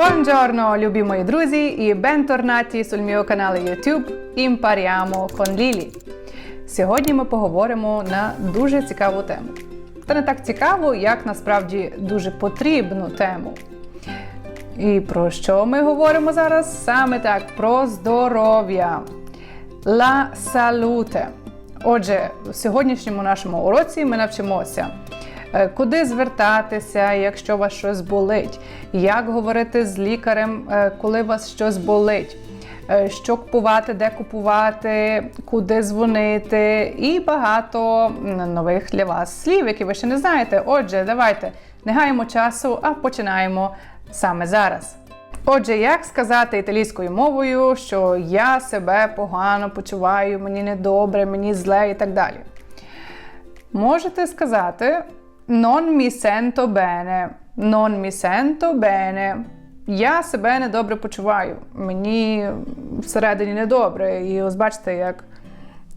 Buongiorno, любі мої друзі, і bentornati sul mio canale YouTube Impariamo con Lili. Сьогодні ми поговоримо на дуже цікаву тему. Та не так цікаву, як насправді дуже потрібну тему. І про що ми говоримо зараз? Саме так, про здоров'я. La salute. Отже, в сьогоднішньому нашому уроці ми навчимося, куди звертатися, якщо вас щось болить, як говорити з лікарем, е, коли вас щось болить, е, що купувати, де купувати, куди дзвонити, і багато нових для вас слів, які ви ще не знаєте. Отже, давайте не гаємо часу, а починаємо саме зараз. Отже, як сказати італійською мовою, що я себе погано почуваю, мені недобре, мені зле і так далі. Можете сказати non mi sento bene, non mi sento bene. Я себе недобре почуваю. Мені всередині недобре. І ось бачите, як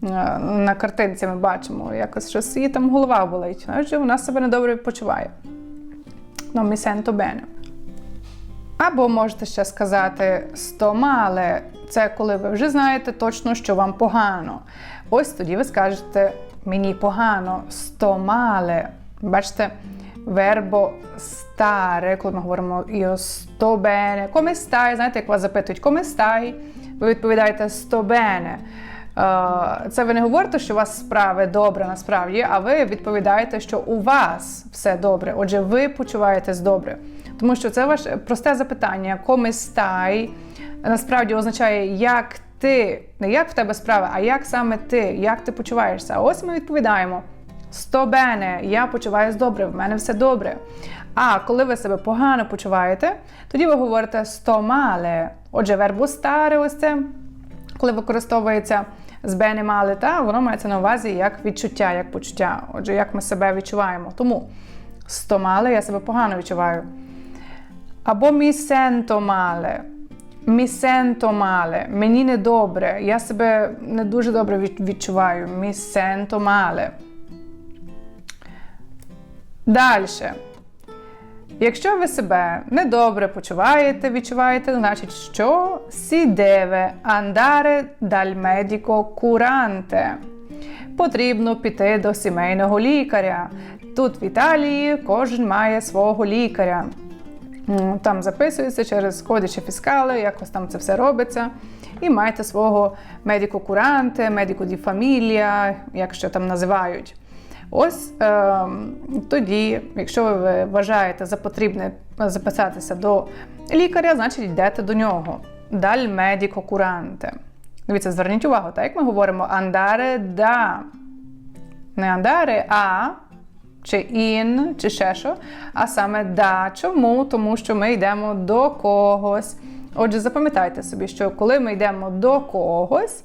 е, на картинці ми бачимо, якось щось її там голова болить. Отже, вона себе недобре почуває. Non mi sento bene. Або можете ще сказати стомале. Це коли ви вже знаєте точно, що вам погано. Ось тоді ви скажете мені погано, стомале. Бачите, вербо старе, коли ми говоримо sto bene, come stai? Знаєте, як вас запитують, come stai? Ви відповідаєте sto bene. Е, Це ви не говорите, що у вас справи добре насправді, а ви відповідаєте, що у вас все добре. Отже, ви почуваєтесь добре. Тому що це ваше просте запитання, come stai, насправді означає, як ти, не як в тебе справи, а як саме ти, як ти почуваєшся. А ось ми відповідаємо: «Sto bene», я почуваюся добре, в мене все добре. А коли ви себе погано почуваєте, тоді ви говорите «sto male». Отже, вербо старе, ось це, коли використовується з bene male, та воно мається на увазі як відчуття, як почуття. Отже, як ми себе відчуваємо. Тому «sto male» я себе погано відчуваю. Або mi sento male. Mi sento male. Мені не добре. Я себе не дуже добре відчуваю. Mi sento male. Далі. Якщо ви себе недобре почуваєте, відчуваєте, значить, що si deve andare dal medico curante. Потрібно піти до сімейного лікаря. Тут в Італії кожен має свого лікаря. Там записується через кодичі фіскали, якось там це все робиться. І маєте свого медико-куранте, медико ді фамілія, якщо там називають. Ось е, тоді, якщо ви вважаєте за потрібне записатися до лікаря, значить йдете до нього. Даль медико куранте. Дивіться, зверніть увагу, так як ми говоримо andare da. Не andare, а чи in, чи ще що, а саме да. Чому? Тому що ми йдемо до когось. Отже, запам'ятайте собі, що коли ми йдемо до когось,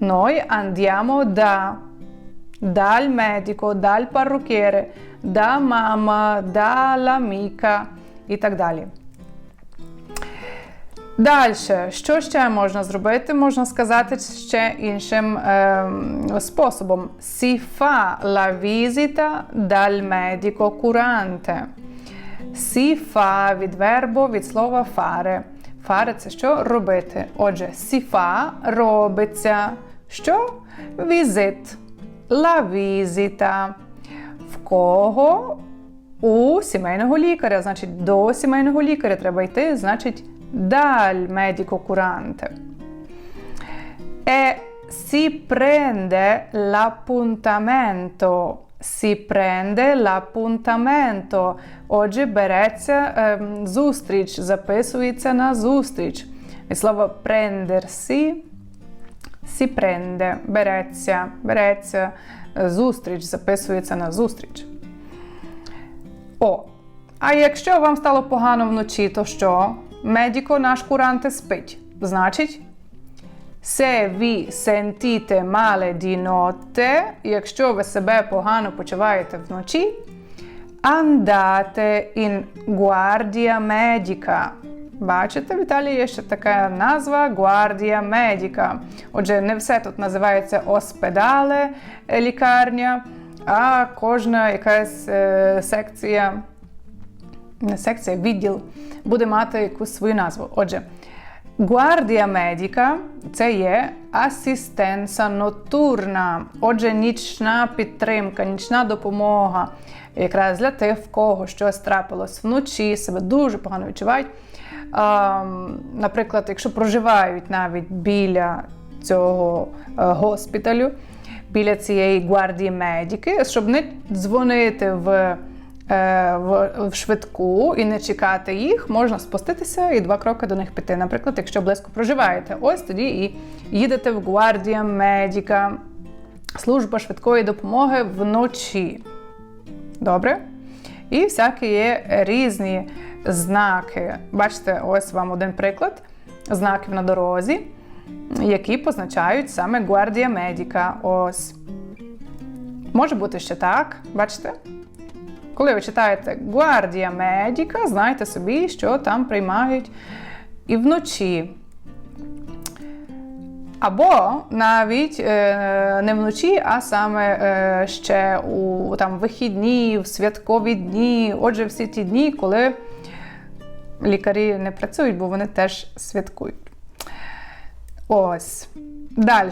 noi andiamo da dal medico, dal parrucchiere, da mamma, dall'amica і так далі. Далі, що ще можна зробити? Можна сказати ще іншим ем, способом. Si fa la visita dal medico curante. Si fa від вербу, від слова fare. Fare – це що? Робити. Отже, si fa робиться. Що? Візит. La visita. В кого? У сімейного лікаря. Значить, до сімейного лікаря треба йти, значить, dal medico curante. E si prende l'appuntamento. Si prende l'appuntamento. Отже, береться ем, зустріч, записується на зустріч. Від слова prendersi si prende, береться, береться, е, зустріч, записується на зустріч. О, а якщо вам стало погано вночі, то що? Медіко наш куранте спить. Значить, se vi sentite male di notte, якщо ви себе погано почуваєте вночі, andate in guardia medica. Бачите, в Італії є ще така назва Гвардія медіка. Отже, не все тут називається оспедале, лікарня, а кожна якась е, секція не секція, відділ буде мати якусь свою назву. Отже, Guardia Medica – це є асистенса нотурна, отже, нічна підтримка, нічна допомога. Якраз для тих, в кого щось трапилось вночі, себе дуже погано відчувають. Наприклад, якщо проживають навіть біля цього е, госпіталю, біля цієї гвардії медики, щоб не дзвонити в, в, в швидку і не чекати їх, можна спуститися і два кроки до них піти. Наприклад, якщо близько проживаєте, ось тоді і їдете в гвардія медика, служба швидкої допомоги вночі. Добре? І всякі є різні знаки. Бачите, ось вам один приклад знаків на дорозі, які позначають саме гвардія медика. Ось. Може бути ще так, бачите? Коли ви читаєте гвардія медика, знайте собі, що там приймають і вночі. Або навіть е, не вночі, а саме е, ще у там, вихідні, в святкові дні. Отже, всі ті дні, коли лікарі не працюють, бо вони теж святкують. Ось. Далі.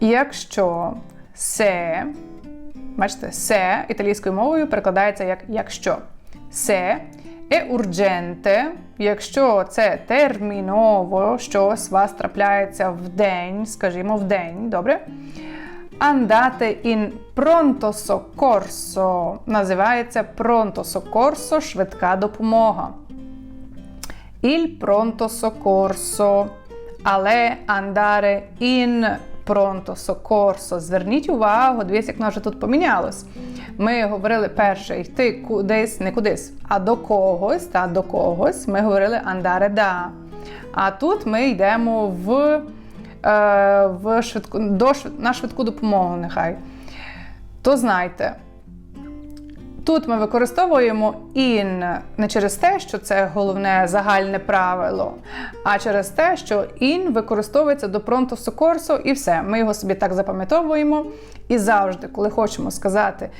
Якщо се, бачите, се італійською мовою перекладається як якщо. Се Е урдженте, якщо це терміново, щось вас трапляється в день, скажімо, в день, добре? Andate in pronto soccorso. Називається pronto soccorso, швидка допомога. Il pronto soccorso. Але andare in pronto soccorso. Зверніть увагу, дивіться, як воно вже тут помінялось. Ми говорили перше йти кудись, не кудись, а до когось, та до когось. Ми говорили andare da. А тут ми йдемо в, е, в швидку, до, на швидку допомогу, нехай. То знайте. Тут ми використовуємо in не через те, що це головне загальне правило, а через те, що in використовується до пронто сокорсо і все. Ми його собі так запам'ятовуємо. І завжди, коли хочемо сказати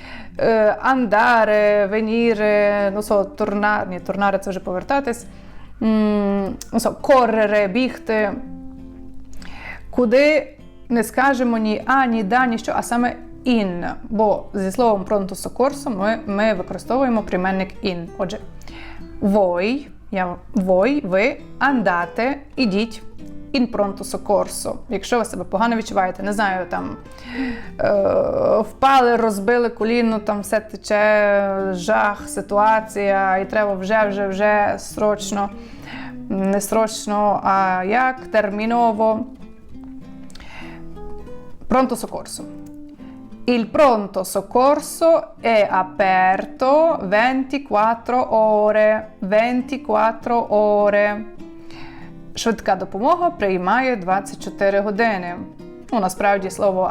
андаре, веніре, ну со, турна, ні, турнаре це вже повертатись, ну со, коррере, бігти, куди не скажемо ні а, ні да, ні що, а саме in, бо зі словом pronto soccorso ми, ми використовуємо прийменник in. Отже, voi, я, voi, ви andate, ідіть in pronto soccorso. Якщо ви себе погано відчуваєте, не знаю, там е, впали, розбили коліно, там все тече, жах, ситуація, і треба вже, вже, вже срочно, не срочно, а як терміново. Pronto soccorso. Il pronto soccorso è aperto 24 ore. 24 ore. Швидка допомога приймає 24 години. Ну, насправді слово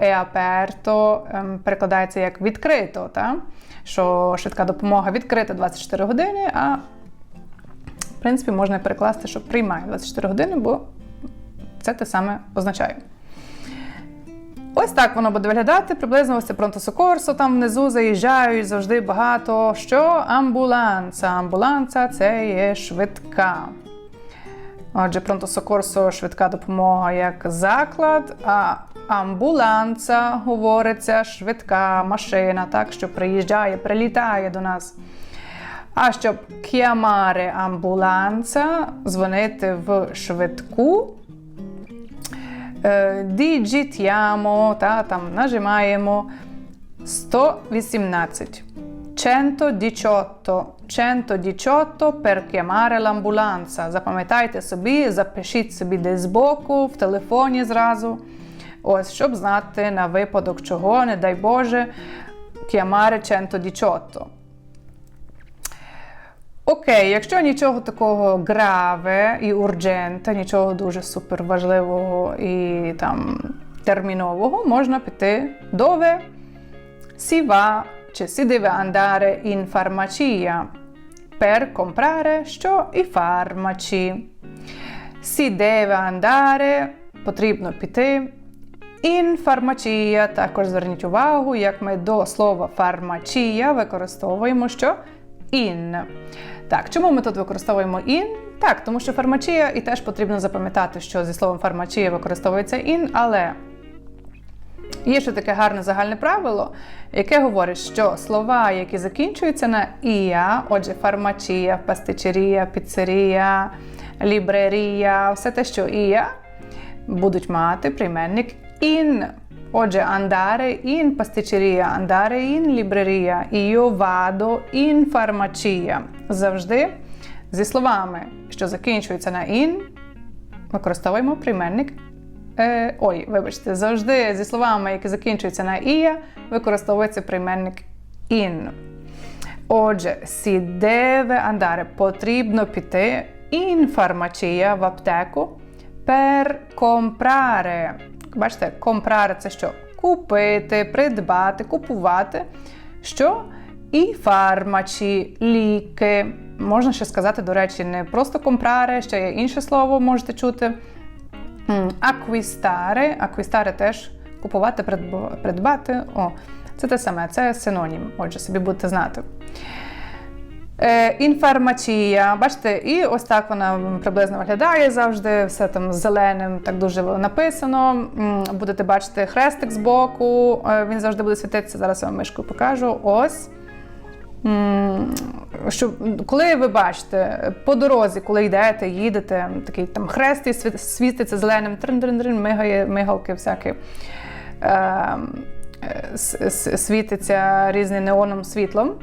e aperto ем, перекладається як відкрито, та? що швидка допомога відкрита 24 години, а в принципі можна перекласти, що приймає 24 години, бо це те саме означає. Ось так воно буде виглядати. Приблизно ось це пронто сокорсо. Там внизу заїжджають завжди багато. Що? Амбуланса. Амбуланса це є швидка. Отже, пронто сокорсо швидка допомога як заклад, а амбуланса говориться швидка машина, так, що приїжджає, прилітає до нас. А щоб chiamare амбуланса, дзвонити в швидку, digitiamo, та, там нажимаємо 118. 118. 118 per chiamare l'ambulanza. Запам'ятайте собі, запишіть собі десь збоку, в телефоні зразу. Ось, щоб знати на випадок чого, не дай Боже, chiamare 118. Окей, якщо нічого такого граве і урджента, нічого дуже суперважливого і там термінового, можна піти дове va чи si deve andare in farmacia per що і фармачі. Si andare потрібно піти. In farmacia, також зверніть увагу, як ми до слова фармачія використовуємо що? in. Так, чому ми тут використовуємо in? Так, тому що фармачія, і теж потрібно запам'ятати, що зі словом фармачія використовується in, але є ще таке гарне загальне правило, яке говорить, що слова, які закінчуються на ія, отже, фармачія, пастичерія, піцерія, лібрерія, все те, що ія, будуть мати прийменник in. Отже, andare in pasticceria, andare in libreria, io vado in farmacia. Завжди зі словами, що закінчуються на in, використовуємо прийменник. Е, ой, вибачте, завжди зі словами, які закінчуються на ія, використовується прийменник in. Отже, si deve andare, потрібно піти in farmacia в аптеку per comprare. Бачите, comprare – це що? Купити, придбати, купувати. Що? І фармачі, ліки. Можна ще сказати, до речі, не просто comprare, ще є інше слово, можете чути. Acquistare. Acquistare теж купувати, придбати. О, це те саме, це синонім. Отже, собі будете знати. Е, Інфармачія, бачите, і ось так вона приблизно виглядає завжди, все там зеленим, так дуже написано. Будете бачити хрестик збоку, е, він завжди буде світитися. Зараз я вам мишкою покажу. Ось. Що, коли ви бачите по дорозі, коли йдете, їдете, такий там хрест і світиться зеленим, трин-трин-трин, мигає, мигалки всякі. Е, е, світиться різним неоном світлом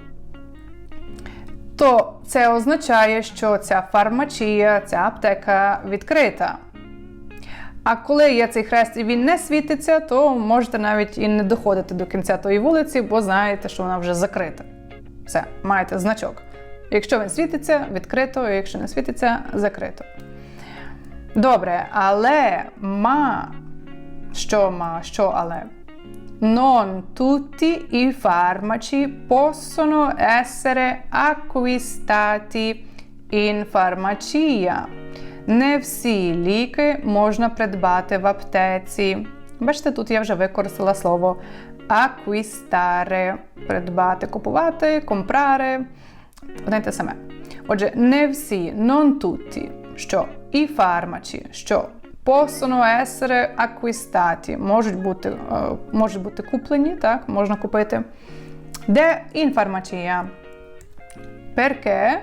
то це означає, що ця фармачія, ця аптека відкрита. А коли є цей хрест і він не світиться, то можете навіть і не доходити до кінця тої вулиці, бо знаєте, що вона вже закрита. Все, маєте значок. Якщо він світиться, відкрито, якщо не світиться, закрито. Добре, але ма. Що ма, що але? Non tutti i farmaci possono essere acquistati in farmacia. Не всі ліки можна придбати в аптеці. Бачите, тут я вже використала слово acquistare – придбати, купувати, comprare. Одне те саме. Отже, не всі, non tutti, що і фармачі, що possono essere acquistati, можуть бути, е, можуть бути куплені, так, можна купити. Де farmacia? Perché?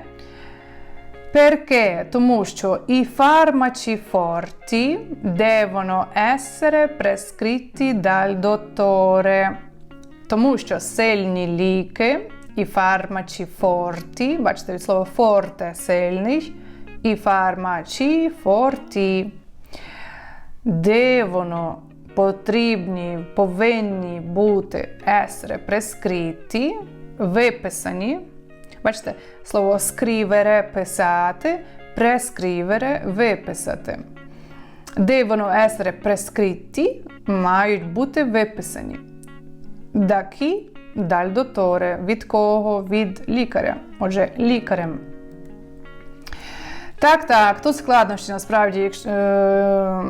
Perché? Тому що і farmaci forti devono essere prescritti dal dottore. Тому що сильні ліки і фармачі форті, бачите від слова форте сильний, і фармачі форті. Devono потрібні, повинні бути essere prescritti, виписані. Бачите, слово scrivere – писати, prescrivere – виписати. Devono essere prescritti мають бути виписані. Da chi? Dal dottore. Від кого? Від лікаря. Отже, лікарем. Так, так, тут складнощі насправді. Якщо, е,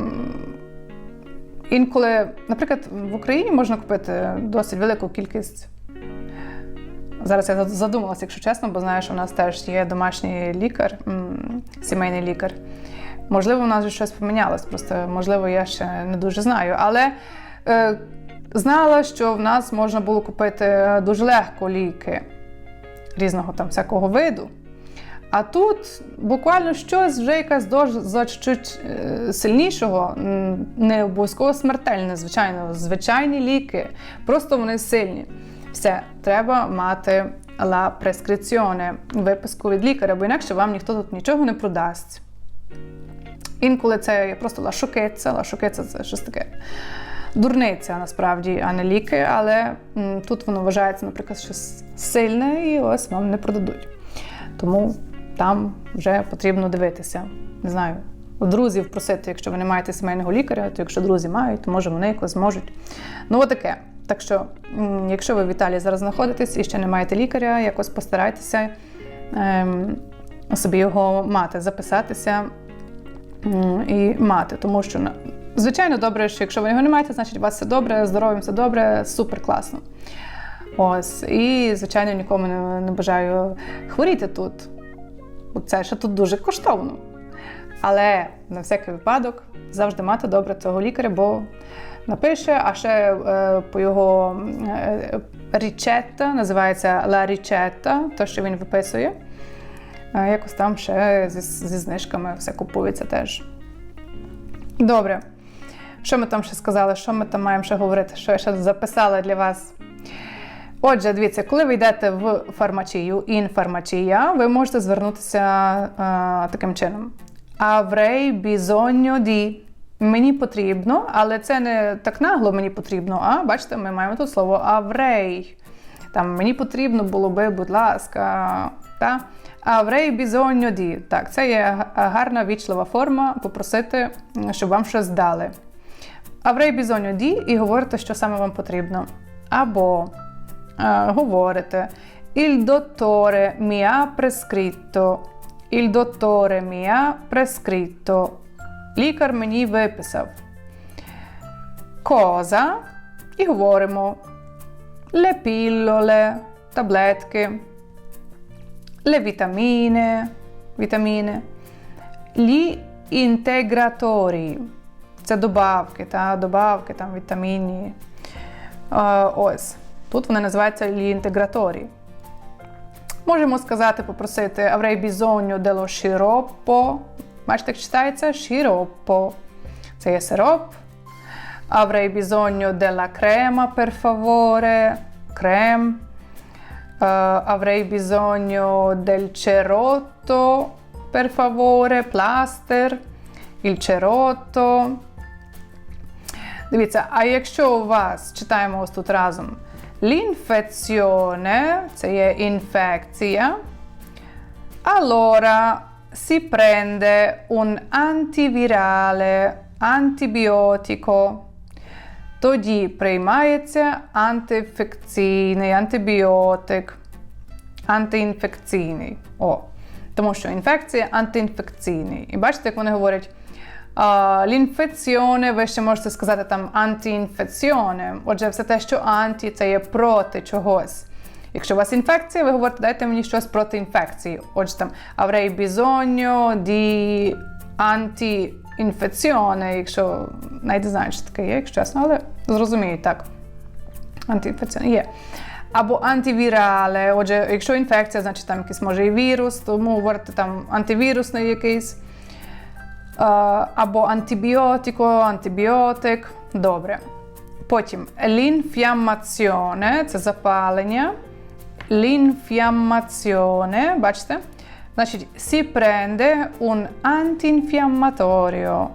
інколи, наприклад, в Україні можна купити досить велику кількість. Зараз я задумалася, якщо чесно, бо знаю, що в нас теж є домашній лікар, сімейний лікар. Можливо, у нас вже щось помінялось, просто можливо, я ще не дуже знаю. Але е, знала, що в нас можна було купити дуже легко ліки різного там всякого виду. А тут буквально щось вже якась доза чуть е, сильнішого, не обов'язково смертельне, звичайно, звичайні ліки. Просто вони сильні. Все, треба мати la prescrizione, виписку від лікаря, бо інакше вам ніхто тут нічого не продасть. Інколи це є просто лашукиця, лашукиця це щось таке. Дурниця насправді, а не ліки, але м, тут воно вважається, наприклад, щось сильне, і ось вам не продадуть. Тому там вже потрібно дивитися. Не знаю, у друзів просити, якщо ви не маєте сімейного лікаря, то якщо друзі мають, то може вони якось зможуть. Ну, отаке. Так що, якщо ви в Італії зараз знаходитесь і ще не маєте лікаря, якось постарайтеся ем, собі його мати, записатися і мати. Тому що, звичайно, добре, що якщо ви його не маєте, значить у вас все добре, здоров'ям все добре, супер класно. Ось, і, звичайно, нікому не бажаю хворіти тут. Це ще тут дуже коштовно. Але на всякий випадок завжди мати добре цього лікаря, бо напише, а ще е, по його е, річетта, називається La Ricetta, то, що він виписує. Е, якось там ще зі, зі знижками все купується теж. Добре. Що ми там ще сказали? Що ми там маємо ще говорити? Що я ще записала для вас? Отже, дивіться, коли ви йдете в фармачію, інфармачія, ви можете звернутися а, таким чином. Avrei bisogno di. Мені потрібно, але це не так нагло мені потрібно. А бачите, ми маємо тут слово avrei. Там мені потрібно було би, будь ласка. Та? Avrei bisogno di. Так, це є гарна вічлива форма попросити, щоб вам щось дали. Avrei bisogno di і говорите, що саме вам потрібно. Або е, говорите Il dottore mi ha prescritto. Il dottore mi ha prescritto. Лікар мені виписав. Cosa? І говоримо. Le pillole, таблетки. Le vitamine, вітаміни. Gli integratori. Це добавки, та, добавки, там, вітамінні. Е, ось. Тут вони називаються gli integratori. Можемо сказати, попросити avrei bisogno dello sciroppo. Бачите, як читається sciroppo. Це є сироп. Avrei bisogno della crema, per favore. Крем. Е, avrei bisogno del cerotto, per favore. Пластир. Il cerotto. Дивіться, а якщо у вас читаємо ось тут разом l'infezione, це є інфекція, allora si prende un antivirale, antibiotico. Тоді приймається антиінфекційний антибіотик, антиінфекційний. О, тому що інфекція антиінфекційний. І бачите, як вони говорять Лінфеціоне, ви ще можете сказати там антиінфеціоне. Отже, все те, що анті, це є проти чогось. Якщо у вас інфекція, ви говорите, дайте мені щось проти інфекції. Отже, там avrei bisogno di антиінфеціоне, якщо навіть не знаю, що таке є, якщо чесно, але зрозуміють так. Антиінфеціоне є. Або антивірале. Отже, якщо інфекція, значить там якийсь може і вірус, тому говорите там антивірусний якийсь. Або антибіотико, антибіотик. Добре. Потім l'infiammazione – це запалення. L'infiammazione, бачите? Значить, si prende un antinfiammatorio.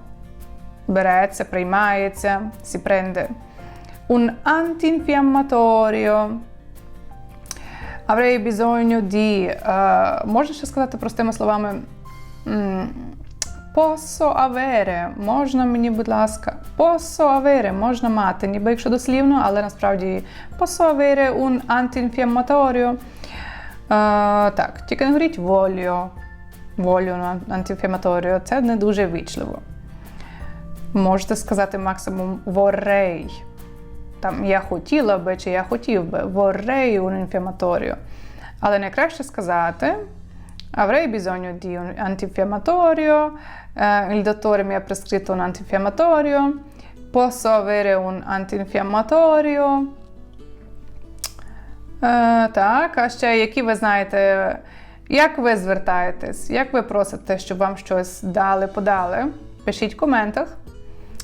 Береться, приймається, si prende. Un antinfiammatorio. Avrei bisogno di. Uh, можна ще сказати простими словами? Posso avere, можна мені, будь ласка, posso avere, можна мати, ніби якщо дослівно, але насправді posso avere un antinfiammatorio. Так, тільки не говоріть voglio, voglio antinfiammatorio, це не дуже вічливо. Можете сказати максимум vorrei. Там я хотіла би, чи я хотів би, vorrei un infiammatorio. Але найкраще сказати. Avrei bisogno di un antinfiammatorio, eh, il dottore mi ha prescritto un antinfiammatorio, posso avere un antinfiammatorio. Е, так, а ще які ви знаєте, як ви звертаєтесь, як ви просите, щоб вам щось дали, подали? Пишіть в коментах.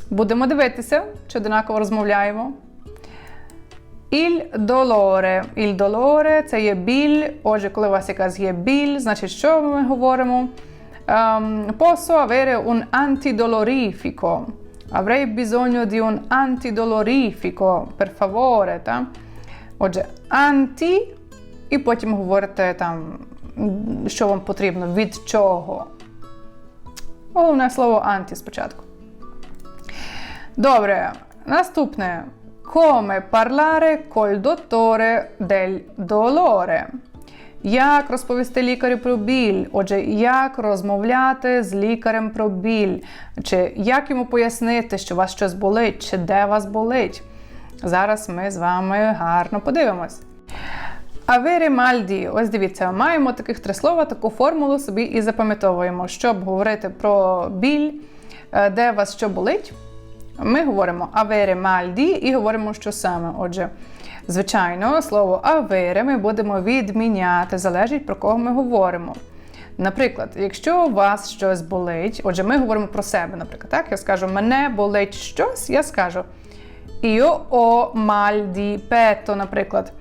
Будемо дивитися, чи одинаково розмовляємо. Il dolore. Il dolore – це є біль. Отже, коли у вас якась є біль, значить, що ми говоримо? Um, posso avere un antidolorifico. Avrei bisogno di un antidolorifico, per favore. Та? Отже, анті, і потім говорите, там, що вам потрібно, від чого. Головне слово анті спочатку. Добре, наступне. Come parlare col dottore del dolore. Як розповісти лікарю про біль? Отже, як розмовляти з лікарем про біль? Чи як йому пояснити, що у вас щось болить, чи де вас болить? Зараз ми з вами гарно подивимось. Mal di. Ось дивіться, маємо таких три слова, таку формулу собі і запам'ятовуємо, щоб говорити про біль, е, де вас що болить. Ми говоримо mal di і говоримо, що саме. Отже, звичайно, слово avere ми будемо відміняти, залежить про кого ми говоримо. Наприклад, якщо у вас щось болить, отже, ми говоримо про себе, наприклад, так? Я скажу, мене болить щось, я скажу Io ho mal di наприклад.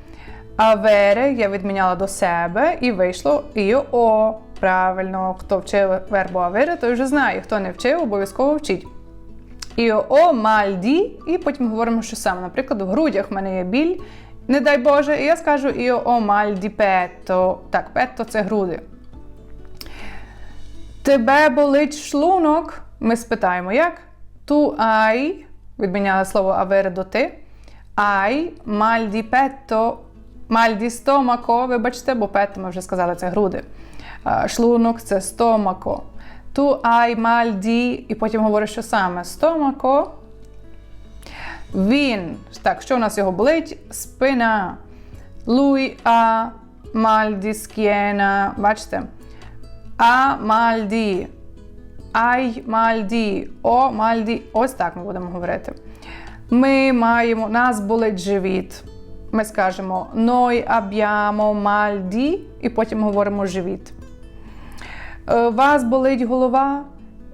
Avere я відміняла до себе і вийшло io ho. Правильно, хто вчив вербу avere, той вже знає. Хто не вчив, обов'язково вчить. Ho mal di, і потім говоримо, що саме. Наприклад, в грудях в мене є біль, не дай Боже, і я скажу ho mal di. Так, petto – це груди. Тебе болить шлунок? Ми спитаємо, як? Tu hai, відміняла слово avere до ти. Di petto, mal di stomaco, вибачте, бо petto, ми вже сказали, це груди. Шлунок це stomaco. Tu hai mal di, і потім говориш, що саме stomaco. Він, так, що у нас його болить? Спина. Ha mal di schiena. Бачите? А di. Ай di. О di. Ось так ми будемо говорити. Ми маємо, нас болить живіт. Ми скажемо abbiamo mal di, і потім говоримо живіт. Е, Вас болить голова.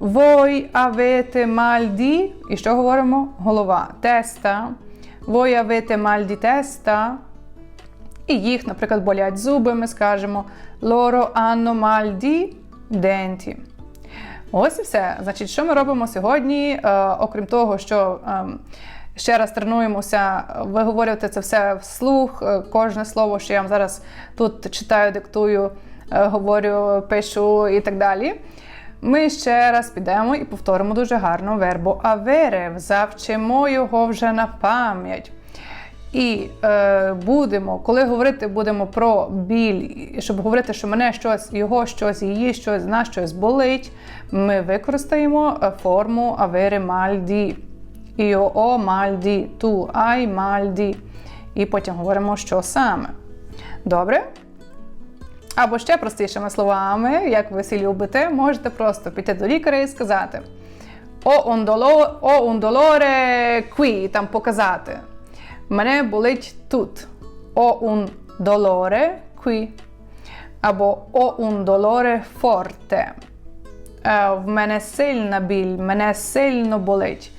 Voi avete mal di. І що говоримо? Голова. Теста. Voi avete mal di testa. І їх, наприклад, болять зуби, ми скажемо loro hanno mal di denti. Ось і все. Значить, що ми робимо сьогодні? Е, окрім того, що е, ще раз тренуємося виговорювати це все вслух, е, кожне слово, що я вам зараз тут читаю, диктую, говорю, пишу і так далі. Ми ще раз підемо і повторимо дуже гарно вербу avere, завчимо його вже на пам'ять. І е, будемо, коли говорити будемо про біль, щоб говорити, що мене щось, його щось, її щось, нас щось болить, ми використаємо е, форму avere mal di. Io ho mal di, tu. І потім говоримо, що саме. Добре? Або ще простішими словами, як ви всі любите, можете просто піти до лікаря і сказати un dolore qui, там показати. Мене болить тут. Un dolore qui. Або un dolore forte. Е, В мене сильна біль, мене сильно болить.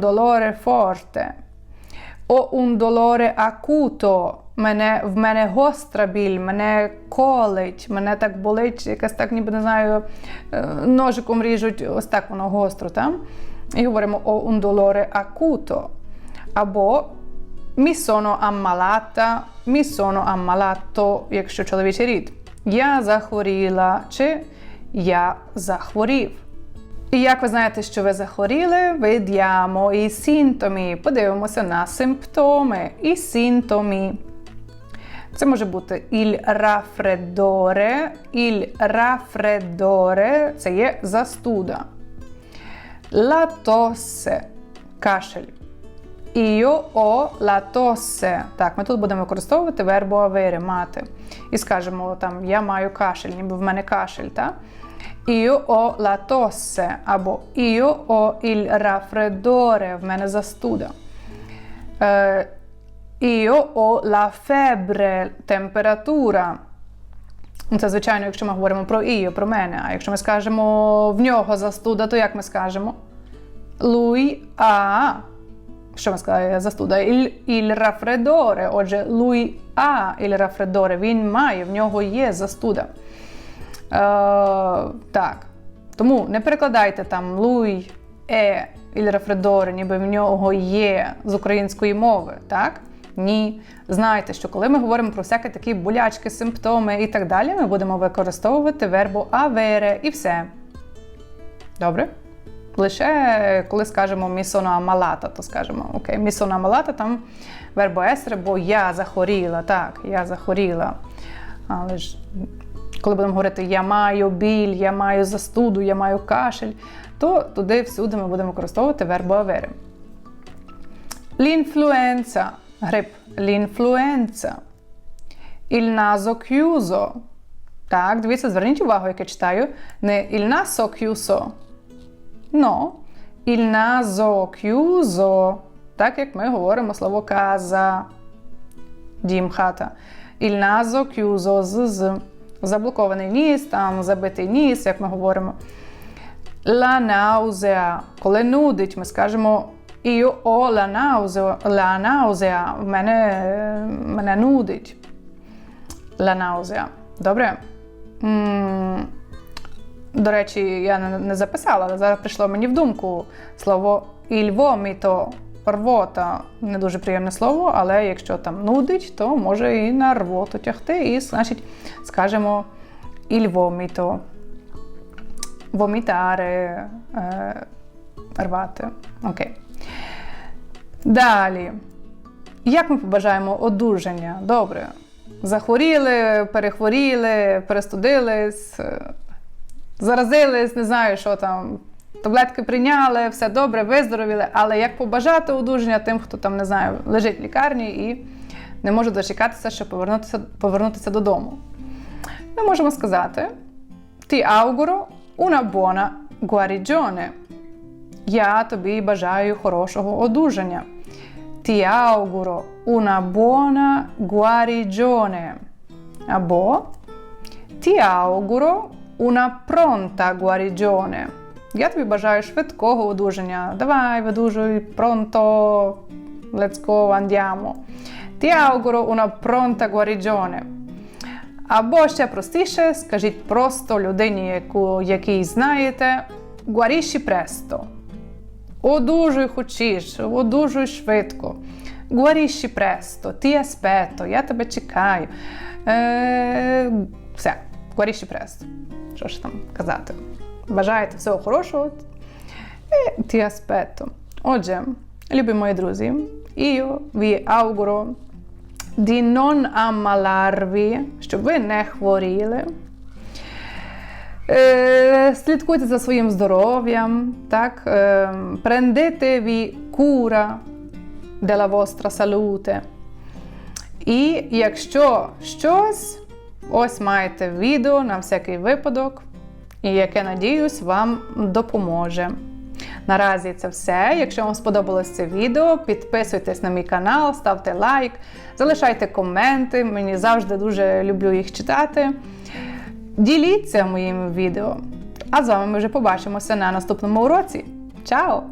Dolore forte. Ho un dolore acuto. Мене, в мене гостра біль, мене колить, мене так болить, якась так, ніби не знаю, е, ножиком ріжуть, ось так воно гостро. Там. І говоримо ho un dolore. Або mi sono ammalata, mi sono ammalato, якщо чоловічий рід. Я захворіла чи я захворів. І як ви знаєте, що ви захворіли, vediamo i sintomi. Подивимося на симптоми і симптоми. Це може бути il raffreddore, il raffreddore – це є застуда. Tosse – кашель. Io ho la. Так, ми тут будемо використовувати вербу avere, мати. І скажемо там я маю кашель, ніби в мене кашель, так? Io ho la або Io ho il raffreddore, в мене застуда. Е, Io ho la febbre, температура. Це, звичайно, якщо ми говоримо про Io, про мене. А якщо ми скажемо в нього застуда, то як ми скажемо? Lui ha що ми сказали, застуда? Il, il raffreddore. Отже, lui ha il raffreddore. Він має, в нього є застуда. Е, так. Тому не перекладайте там lui è il raffreddore, ніби в нього є з української мови. так? Ні. Знайте, що коли ми говоримо про всякі такі болячки, симптоми і так далі, ми будемо використовувати вербу avere і все. Добре? Лише коли скажемо місона амалата, то скажемо окей, місона амалата, там вербо есре, бо я захворіла. Так, я захворіла. Але ж коли будемо говорити я маю біль, я маю застуду, я маю кашель, то туди всюди ми будемо використовувати вербо авери. L'influenza. Грип, l'influenza, il naso. Так, дивіться, зверніть увагу, як я читаю. Не il naso chiuso. No, il naso. Так як ми говоримо слово каза. Дім, хата. Il naso з з. Заблокований ніс, там забитий ніс, як ми говоримо. La nausea. Коли нудить, ми скажемо Ho la nausea. La nausea. В мене, мене нудить. La nausea. Добре? М, До речі, я не, записала, але зараз прийшло мені в думку слово vomito. Рвота не дуже приємне слово, але якщо там нудить, то може і на рвоту тягти, і значить скажемо il vomito. Вомітари, е, рвати. Окей. Далі. Як ми побажаємо одужання? Добре. Захворіли, перехворіли, перестудились, е, заразились, не знаю, що там. Таблетки прийняли, все добре, виздоровіли. Але як побажати одужання тим, хто там не знаю, лежить в лікарні і не може дочекатися, щоб повернутися, повернутися додому? Ми можемо сказати: Ti auguro una buona guarigione. Я тобі бажаю хорошого одужання. Ti auguro una buona guarigione. Або Ti auguro una pronta guarigione. Я тобі бажаю швидкого одужання. Давай, pronto, let's go. Ti auguro una pronta guarigione. Або ще простіше, скажіть просто людині, якій знаєте, guarisci presto. Одужуй хочеш, одужуй швидко. Guarisci presto, ti aspetto, я тебе чекаю. Е, все, guarisci presto. Що ж там казати? Бажаєте всього хорошого. Е, ti aspetto. Отже, любі мої друзі, io vi auguro di non ammalarvi, щоб ви не хворіли. Е, слідкуйте за своїм здоров'ям, так? Е, prenditevi cura della vostra salute. І якщо щось, ось маєте відео на всякий випадок, і яке, надіюсь, вам допоможе. Наразі це все. Якщо вам сподобалось це відео, підписуйтесь на мій канал, ставте лайк, залишайте коменти. Мені завжди дуже люблю їх читати. Діліться моїм відео. А з вами ми вже побачимося на наступному уроці. Чао!